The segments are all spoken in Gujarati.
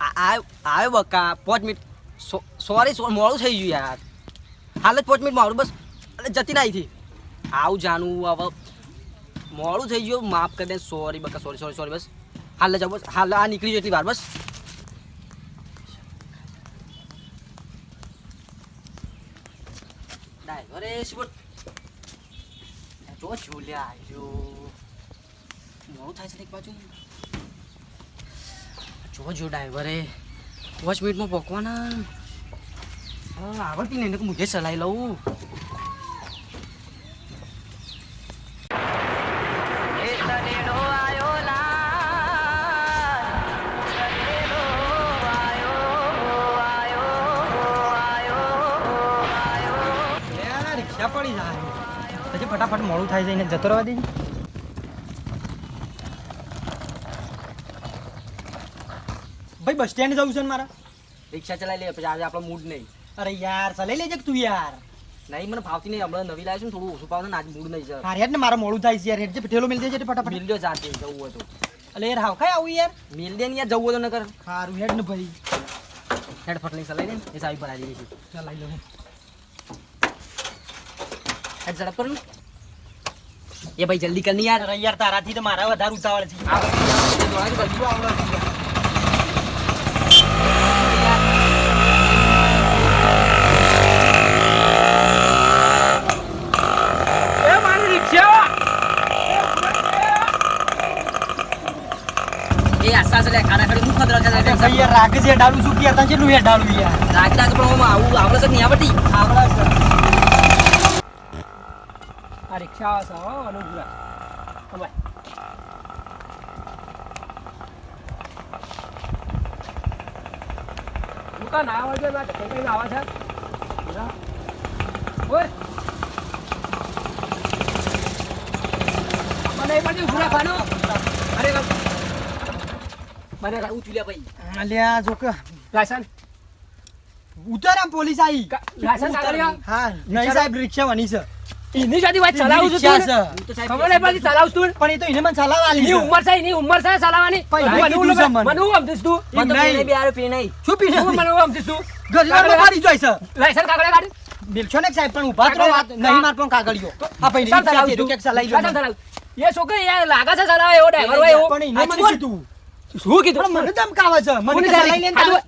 આ- આ- આવ્યો બકા પાંચ મિનિટ. સોરી મોડું થઈ ગયું યાર. હાલ જ પાંચ મિનિટ મોડું બસ. જતી ના થી આવું જાણવું હવે મોડું થઈ ગયું, માફ કરી દે. સોરી બકા સોરી સોરી સોરી બસ. હાલ જ જાઓ બસ. હાલ, આ નીકળી જતી એટલી વાર બસ. ડ્રાઈવરે શું જો જોલ્યા આવ્યો મોડું થાય છે એક બાજુ. જો જો ડ્રાઈવરે. પાંચ મિનિટમાં પહોંચવાના આવડતી નહીં મુજે ચલાવી લઉં. રિક્ષા પડી જાય. પછી ફટાફટ મોડું થાય છે એને જતો રહેવા દેજે. ભાઈ બસ સ્ટેન્ડ જવું છે ને મારા? રિક્ષા ચલાવી લે પછી આજે આપણો મૂડ નહીં. અરે યાર ચલાઈ લેજે તું યાર? નહીં મને ભાવતી નહીં હમણાં નવી લાવી છું ને થોડું ઓછું પાવ ને આજ મૂડ નહીં હા યાર ને મારા મોડું થાય છે યાર હેડ ઠેલો મિલ દેજે ફટાફટ. મિલ દો જાતે જવું હોય તો. અલે યાર હાવ ખાય આવું યાર? મિલ દે ને યાર જવું હોય તો નકર. સારું હેડ ને ભાઈ. હેડ ફટલી ચલાવી દે ને એ સાવી ભરાઈ દઈએ છીએ ચલાઈ લઉં હેડ ઝડપ કરું ને. એ ભાઈ જલ્દી કર ને યાર. યાર તારાથી તો મારા વધારે ઉતાવળ છે આ દોડાય તો જલ્દી આવો. એ આસા છે લે ખાના ખાડી હું ખતરા છે લે ભાઈ યાર રાગ છે શું કે યાર કેટલું યાર ડાલું યાર. રાખ રાખ પણ હું આવું છે નહીં આવડતી આવડા આ રિક્ષા આવે છે હો અનુભૂરા. હવે દુકાન આવે છે? ના કઈ કઈ આવે છે. ઓય. મને એ પણ ખાનું કામ કામ હું ચૂલ્યા ભાઈ અલ્યા જો કે લાયસન્સ ઉતાર આમ પોલીસ આવી લાયસન્સ કાઢ્યો હા નહીં સાહેબ રિક્ષા વાની છે એની સાથે વાત ચલાવું છું તું છે. તો ખબર નહીં પડતી ચલાવું છું તું પણ એ તો એને મને ચલાવવા આલી એની છે ઉંમર છે એની ઉંમર છે ચલાવવાની મને હું છે સમજીશ તું મને તો બી આરે પીને નહીં શું પીને હું મને સમજીશ તું ગજવામાં મારી જોઈ છે લાયસન્સ કાગળ કાઢ બિલશો ને સાહેબ પણ ઊભા કરો વાત નહીં માર પણ કાગળિયો આ ભાઈ રિક્ષા ચલાવું કીધું કે ચલાવી શામ એ છોકરી યાર લાગે છે ચલાવે એવો ડ્રાઈવર હોય એવો પણ એને મને બોલ. શું કીધું? મને ધમકાવે છે. મને.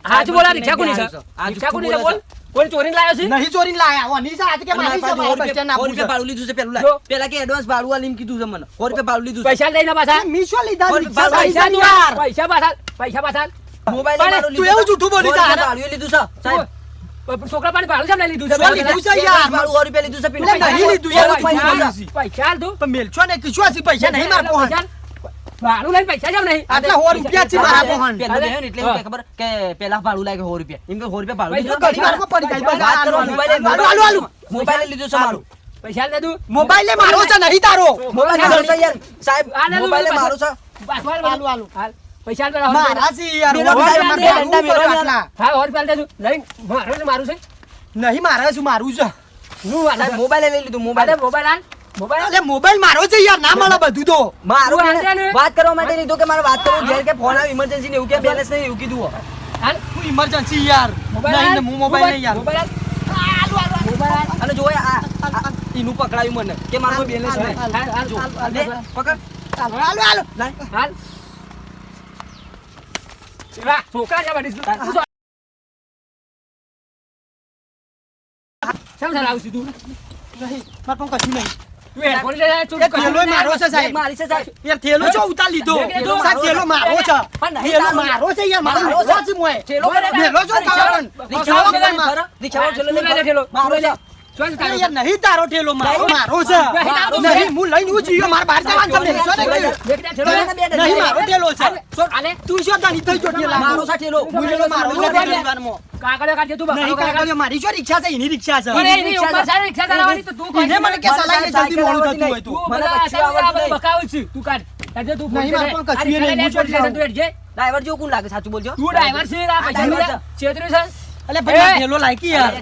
હાચું બોલ રિક્ષા કોની છે? રિક્ષા કોની છે બોલે? કોઈ ચોરીને લાવ્યો છે? નહીં ચોરીને લાયા. વાની છે આજ કે મારી છે મારા બસ સ્ટેન્ડ આપું છે ભાડું લીધું છે પેલું લાય. પેલા કે એડવાન્સ ભાડું આલીને કીધું છે મને. સો રૂપિયા ભાડું લીધું પૈસા લઈને પાછા. મીશો લીધા બોલ, રિક્ષા બોલ, પૈસા પૈસા યાર. પૈસા પાછા પૈસા પાછા. મોબાઈલ તું એવું જૂઠું બોલી જા. ભાડું લીધું છે સાહેબ. છોકરા પાણી ભાડું કેમ લીધું છે? લીધું છે યાર? એડવાન્સ સો રૂપિયા લીધું છે પેલું. નહીં લીધું યાર, પૈસા ને નહીં મારા ભાડું લઈને પૈસા જાવ નહીં. આટલા સો રૂપિયા છે મારા મોહન. પેલું એટલે કે ખબર કે પેલા ભાડું લાગે સો રૂપિયા. એમ કે સો રૂપિયા ભાડું લીધું. ઘડી વારમાં પડી જાય. વાત કરો, મોબાઈલ આલુ, આલુ, આલુ. મોબાઈલ લીધું છે મારું. પૈસા લે તું. મોબાઈલ લે મારો છે નહીં તારો. મોબાઈલ લે છે યાર. સાહેબ મોબાઈલ લે. મારો છે. હાલ આલુ, આલુ. હાલ. પૈસા હાલ મારા છે યાર સાહેબ, મારે મારું. હા ઓર પેલા મારું છે મારું છે. નહીં મારા મારું છે. મોબાઈલ લઈ લીધું મોબાઈલ. મોબાઈલ મોબાઈલ હાલ મોબાઈલ? મોબાઈલ મારો છે યાર ના મળે બધું તો. મારું વાત કરવા માટે લીધું કે મારે વાત કરવું ઘેર કે ફોન આવે ઇમરજન્સી ને એવું કે બેલેન્સ નહીં એવું કીધું હાલ હું? ઇમરજન્સી યાર. મોબાઈલ નહીં હું મોબાઈલ નહીં યાર. મોબાઈલ. અને જો આ આ- આ પકડાયું મને કે મારું બેલેન્સ નહીં. પકડ. હાલો હાલો. હાલો. છોકરા છે બધી. તું જો. શેમ ચલાવું છું તું? નહીં મારે પણ કશું નહીં. થેલો મારો છે સાહેબ. મારી છે સાહેબ. યાર થેલો છો ઉતાર લીધો? સાહેબ થેલો મારો છે. નહીં થેલો તારો. મારો છે યાર મારો મારો મારો છે. છે મોય. થેલો થેલો છો રિક્ષા- કાવણ રિક્ષા રિક્ષા મારો. રિક્ષાવાળો ઠેલો લઈ લે મારો. લે. છે. શું તારું? યાર નહીં તારો થેલો મારો. મારો છે. નહીં તારો છે. નહીં હું લઈને હું જીયો મારા બહાર જવાનું તમને હેસો ને કે દેખ દે, ઠેલો લે. બે નહીં મારો થેલો છે. આલે. તું શું દાની થઈ ગયો ઠેલા મારો છે ઠેલો. હું થેલો મારો પરિવારમાં. કાગળિયો કાઢજે તું બકરો બકાલો મારી શું રિક્ષા છે એની રિક્ષા છે અરે, એની ઉપર સારી રિક્ષા ચલાવવાની તો તું એને મને કે સલાઈને જલ્દી મોડું થતું હોય તું મને આવડતું બકાવું છું. તું કાઢ. કાઢજે તું નહીં, પોલીસ પણ કશું નહીં, હું સ્ટેશન તું હેડજે. ડ્રાઈવર જેવું કોણ લાગે સાચું બોલજો તું ડ્રાઈવર છે આ પૈસા છેતરી છે અલે ભાઈ એ! લાયકી યાર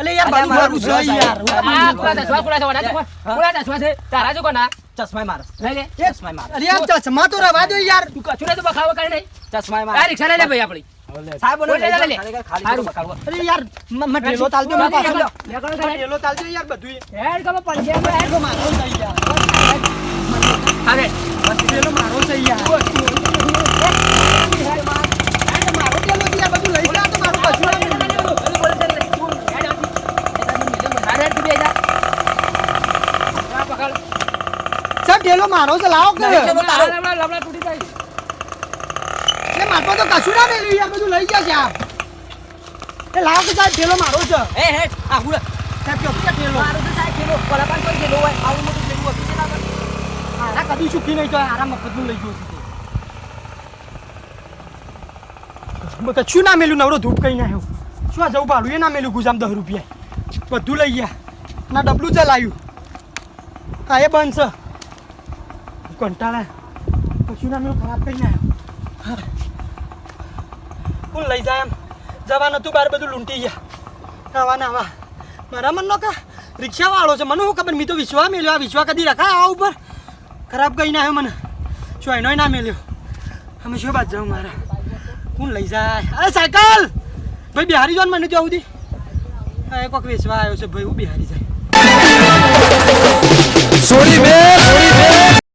અલે યાર મારું અરે, મારું છે યાર આ કોના દસવા કોના? હા? દસવા છે તારા જો કોના ચશ્માય મારો. લઈ લે. ચશ્માય મારો. અરે યાર ચશ્મા તો રવા દો યાર. તું કશું નહીં તો બખાવો કરે નહીં. ચશ્માય આ મારો રિક્ષા લઈ લે ભાઈ આપણી. સાહેબ મને બોલે. લે. ખરેખર ખાલી બકાલો. અરે યાર મ- મ ઢેલો તાલજો મારા પાસે હેડ કરો, હેડ. ઢેલો તાલજો યાર બધું હેડ હેડ. મારો થઈ યાર અરે, ઢેલો મારો થઈ યાર હેડ માર. મારો ઢેલો છે યાર બધું લઈ જા તો મારું કશું ના મળ્યું. હેડ આથી. અરે, હેડ તું બે જા. આ પકડ. સાહેબ ઢેલો મારો છે લાવો કે તૂટી જાય. મારતો તો કશું ના મેલ્યું આ બધું લઈ જશે આપ એ લાવો કે સાહેબ ઠેલો મારો છે. એ હે આ હું સાહેબ કે ઠેલો. મારો તો સાહેબ પેલો પલાપાન કોઈ ઠેલો હોય આવું મોટું ઠેલું હતું છે ના પણ. આરા કદી સુખી નહીં તો આરા મફતનું લઈ ગયો છે કશું ના મેલ્યું નવરો ધૂપ કઈ ના આવ્યો. શું જવું ભાડું? એ ના મેલ્યું ગુજામ દસ રૂપિયા. બધું લઈ ગયા. ના ડબલું ચલાવ્યું હા એ બંધ છે. કંટાળા. મેલું ખરાબ કઈ ના આવ્યો કોણ લઈ જાય એમ? જવાનું હતું, બાર બધું લૂંટી ગયા. આવા ના આવા. મારા મનનો કા રિક્ષાવાળો છે. મને શું ખબર? મેં તો વિશ્વા મેલ્યો. આ વિશ્વા કદી રખા આવા ઉપર? ખરાબ કઈ ના આવ્યો મને. શું એનો ના મેલ્યો? અમે શું બાદ જાઉં મારા? કોણ લઈ જાય? અરે સાયકલ! ભાઈ, બિહારી જવાનું મને સુધી હા, એ કોઈક આવ્યો છે. ભાઈ બિહારી જાય